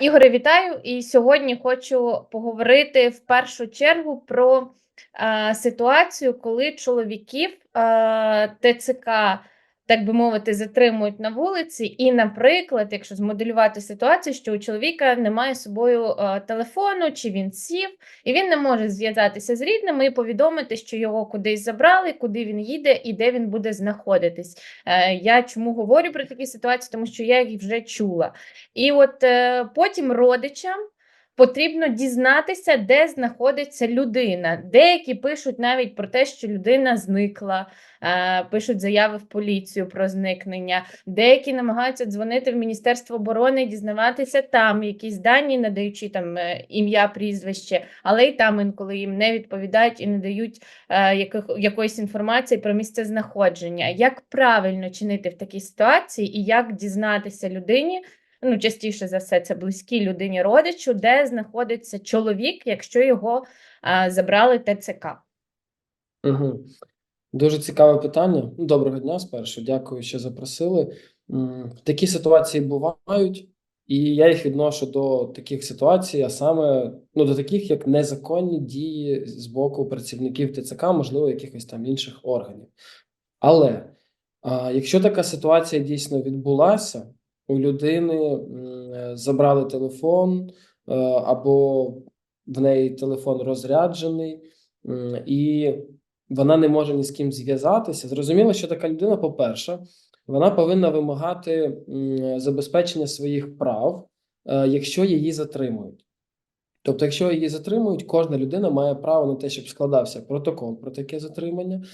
Ігоре, вітаю! І сьогодні хочу поговорити в першу чергу про е, ситуацію, коли чоловіків е, ТЦК, так би мовити, затримують на вулиці. І, наприклад, якщо змоделювати ситуацію, що у чоловіка немає з собою е, телефону, чи він сів, і він не може зв'язатися з рідними і повідомити, що його кудись забрали, куди він їде і де він буде знаходитись. Е, я чому говорю про такі ситуації, тому що я їх вже чула. І от е, потім родичам потрібно дізнатися, де знаходиться людина. Деякі пишуть навіть про те, що людина зникла, е, пишуть заяви в поліцію про зникнення. Деякі намагаються дзвонити в Міністерство оборони, дізнаватися там якісь дані, надаючи там е, ім'я, прізвище, але й там інколи їм не відповідають і не дають е, яких, якоїсь інформації про місце знаходження. Як правильно чинити в такій ситуації і як дізнатися людині? Ну, частіше за все, це близькій людині родичу, де знаходиться чоловік, якщо його а, забрали ТЦК. Угу. Дуже цікаве питання. Ну, Доброго дня спершу. Дякую, що запросили. Такі ситуації бувають, і я їх відношу до таких ситуацій, а саме ну, до таких, як незаконні дії з боку працівників ТЦК, можливо, якихось там інших органів. Але а, якщо така ситуація дійсно відбулася, у людини е, забрали телефон, е, або в неї телефон розряджений, і вона не може ні з ким зв'язатися. Зрозуміло, що така людина, по-перше, вона повинна вимагати забезпечення своїх прав, е, якщо її затримують. Тобто, якщо її затримують, кожна людина має право на те, щоб складався протокол про таке затримання,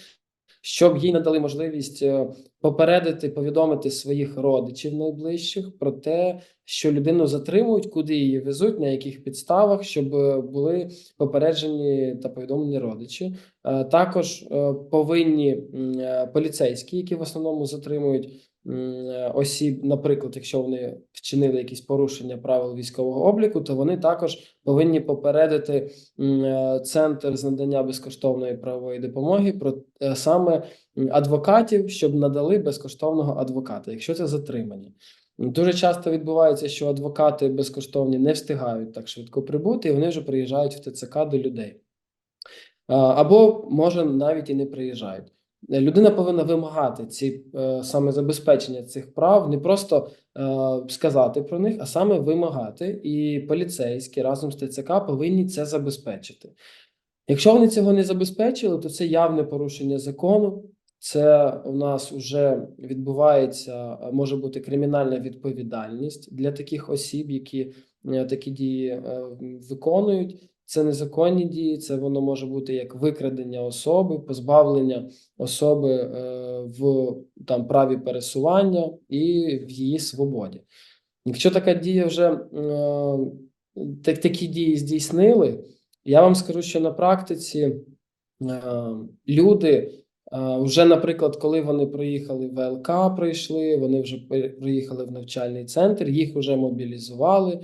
щоб їй надали можливість е, попередити, повідомити своїх родичів найближчих про те, що людину затримують, куди її везуть, на яких підставах, щоб е, були попереджені та повідомлені родичі. Е, Також повинні поліцейські, які в основному затримують осіб, наприклад, якщо вони вчинили якісь порушення правил військового обліку, то вони також повинні попередити е, центр з надання безкоштовної правової допомоги про е, саме адвокатів, щоб надали безкоштовного адвоката, якщо це затримання. Дуже часто відбувається, що адвокати безкоштовні не встигають так швидко прибути, і вони вже приїжджають в ТЦК до людей. Або може навіть і не приїжджають. Людина повинна вимагати ці е, саме забезпечення цих прав, не просто е, сказати про них, а саме вимагати. І поліцейські разом з ТЦК повинні це забезпечити. Якщо вони цього не забезпечили, то це явне порушення закону. Це у нас вже відбувається, е, може бути кримінальна відповідальність для таких осіб, які такі дії виконують. Це незаконні дії, це воно може бути як викрадення особи, позбавлення особи е, в там праві пересування і в її свободі. Якщо така дія вже е, так, такі дії здійснили, я вам скажу, що на практиці е, люди. Вже, наприклад, коли вони приїхали в ВЛК, прийшли, вони вже приїхали в навчальний центр, їх вже мобілізували,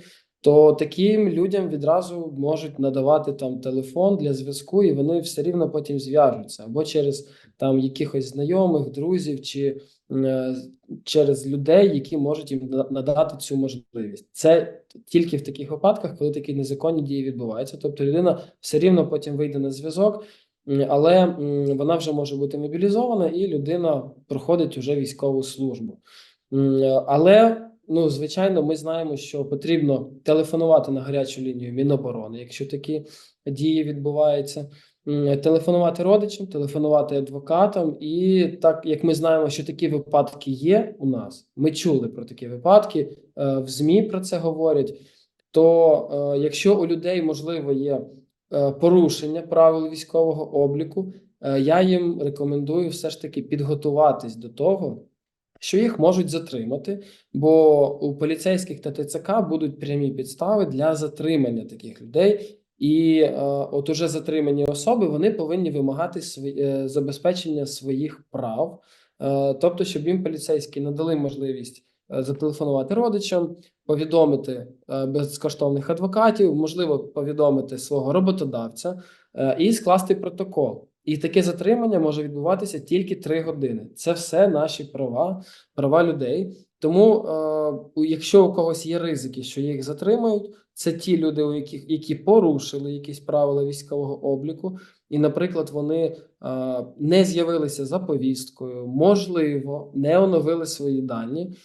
то таким людям відразу можуть надавати там телефон для зв'язку, і вони все рівно потім зв'яжуться або через там якихось знайомих, друзів, чи е, через людей, які можуть їм надати цю можливість. Це тільки в таких випадках, коли такі незаконні дії відбуваються. Тобто людина все рівно потім вийде на зв'язок. Але вона вже може бути мобілізована, і людина проходить уже військову службу. Але ну, звичайно, ми знаємо, що потрібно телефонувати на гарячу лінію Міноборони, якщо такі дії відбуваються. Телефонувати родичам, телефонувати адвокатам, і так як ми знаємо, що такі випадки є у нас, ми чули про такі випадки, е, в ЗМІ про це говорять. То е, якщо у людей можливо є е, порушення правил військового обліку, я їм рекомендую все ж таки підготуватись до того, що їх можуть затримати, бо у поліцейських та ТЦК будуть прямі підстави для затримання таких людей. І е, от уже затримані особи вони повинні вимагати свої, е, забезпечення своїх прав, е, тобто, щоб їм поліцейські надали можливість е, зателефонувати родичам, повідомити е, безкоштовних адвокатів, можливо, повідомити свого роботодавця е, і скласти протокол. І таке затримання може відбуватися тільки три години. Це все наші права, права людей. Тому, е, якщо у когось є ризики, що їх затримають, це ті люди, у яких які порушили якісь правила військового обліку, і, наприклад, вони е, не з'явилися за повісткою, можливо, не оновили свої дані.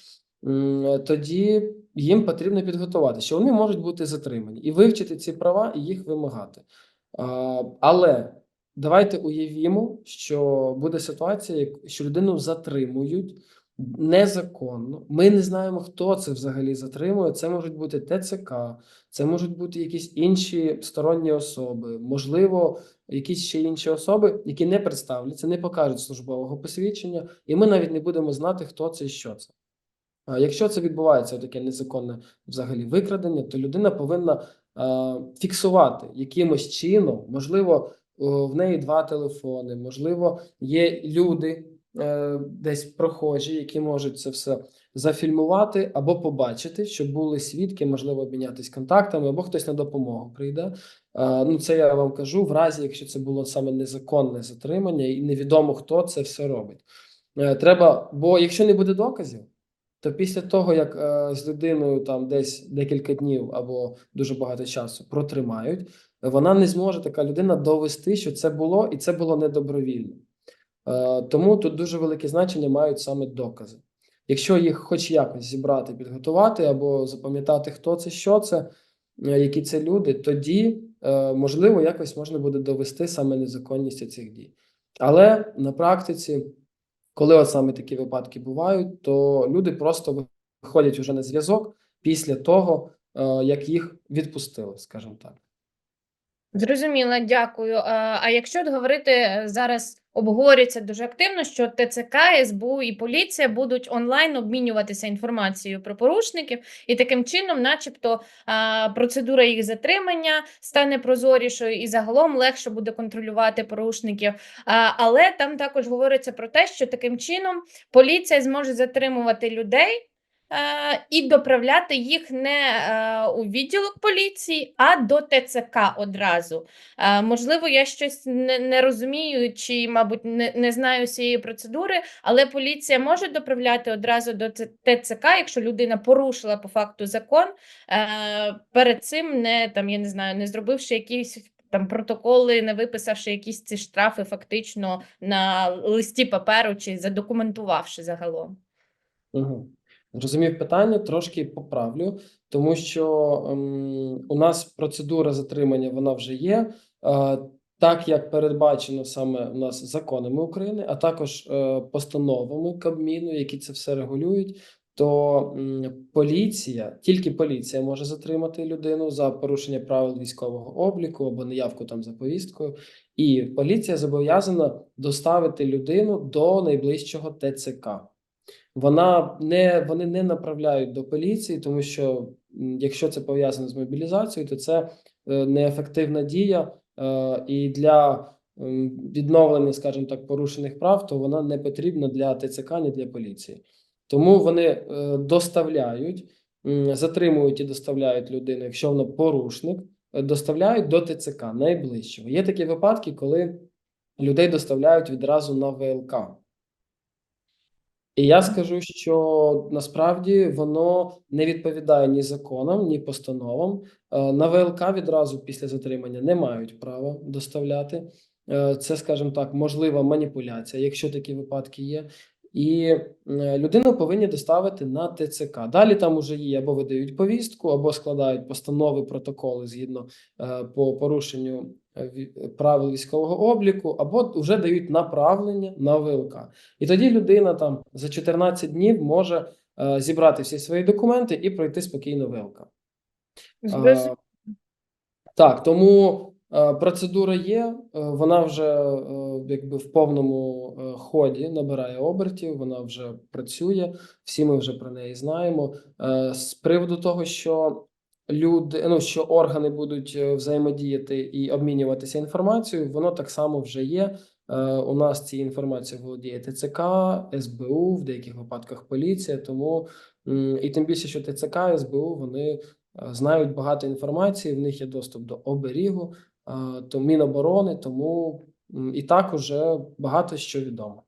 Тоді їм потрібно підготувати, що вони можуть бути затримані і вивчити ці права і їх вимагати. Але давайте уявімо, що буде ситуація, що людину затримують незаконно. Ми не знаємо, хто це взагалі затримує. Це можуть бути ТЦК, це можуть бути якісь інші сторонні особи, можливо, якісь ще інші особи, які не представляться, не покажуть службового посвідчення, і ми навіть не будемо знати, хто це і що це. Якщо це відбувається таке незаконне взагалі викрадення, то людина повинна фіксувати якимось чином, можливо, в неї два телефони, можливо, є люди е, десь прохожі, які можуть це все зафільмувати або побачити, щоб були свідки, можливо, обмінятись контактами, або хтось на допомогу прийде. Е, ну, це я вам кажу, в разі, якщо це було саме незаконне затримання, і невідомо хто це все робить. Е, треба, бо якщо не буде доказів то після того, як е, з людиною там десь декілька днів або дуже багато часу протримають, вона не зможе така людина довести, що це було, і це було недобровільно. Е, тому тут дуже велике значення мають саме докази. Якщо їх хоч якось зібрати, підготувати або запам'ятати, хто це, що це, е, які це люди, тоді е, можливо якось можна буде довести саме незаконність цих дій. Але на практиці. Коли от саме такі випадки бувають, то люди просто виходять уже на зв'язок після того, як їх відпустили, скажімо так. Зрозуміло, дякую. А, якщо говорити е, зараз обговорюється дуже активно, що ТЦК, СБУ і поліція будуть онлайн обмінюватися інформацією про порушників, і таким чином, начебто, процедура їх затримання стане прозорішою і загалом легше буде контролювати порушників. Але там також говориться про те, що таким чином поліція зможе затримувати людей. Е, І доправляти їх не е, у відділок поліції, а до ТЦК одразу. Е, Можливо, я щось не, розумію, чи, мабуть, не, не знаю цієї процедури, але поліція може доправляти одразу до ТЦК, якщо людина порушила по факту закон, перед цим не там, я не знаю, не зробивши якісь. Там протоколи, не виписавши якісь ці штрафи фактично на листі паперу чи задокументувавши загалом. Угу. Зрозумів питання, трошки поправлю, тому що ем, у нас процедура затримання вона вже є, е, так як передбачено саме у нас законами України, а також е, постановами Кабміну, які це все регулюють. То м, поліція, тільки поліція може затримати людину за порушення правил військового обліку або неявку там за повісткою, і поліція зобов'язана доставити людину до найближчого ТЦК. Вона не вони не направляють до поліції, тому що якщо це пов'язано з мобілізацією, то це е, неефективна дія, е, і для відновлення, скажімо так, порушених прав, то вона не потрібна для ТЦК, ні для поліції. Тому вони е, доставляють, затримують і доставляють людину, якщо вона порушник, доставляють до ТЦК найближчого. Є такі випадки, коли людей доставляють відразу на ВЛК. І я скажу, що насправді воно не відповідає ні законам, ні постановам. Е, На ВЛК відразу після затримання не мають права доставляти. Е, Це, скажімо так, можлива маніпуляція, якщо такі випадки є. І е, людину повинні доставити на ТЦК. Далі там уже є або видають повістку, або складають постанови, протоколи згідно е, по порушенню е, правил військового обліку, або вже дають направлення на ВЛК. І тоді людина там за 14 днів може зібрати всі свої документи і пройти спокійно ВЛК. Зрозуміло. Е, Так, тому процедура є, е, вона вже е, якби в повному е, ході набирає обертів, вона вже працює, всі ми вже про неї знаємо. Е, З приводу того, що люди, ну що органи будуть е, взаємодіяти і обмінюватися інформацією, воно так само вже є. Е, У нас цією інформацією володіє ТЦК, СБУ, в деяких випадках поліція. Тому і тим більше, що ТЦК, СБУ вони е, знають багато інформації, в них є доступ до оберігу, е, то Міноборони, тому і так уже багато що відомо.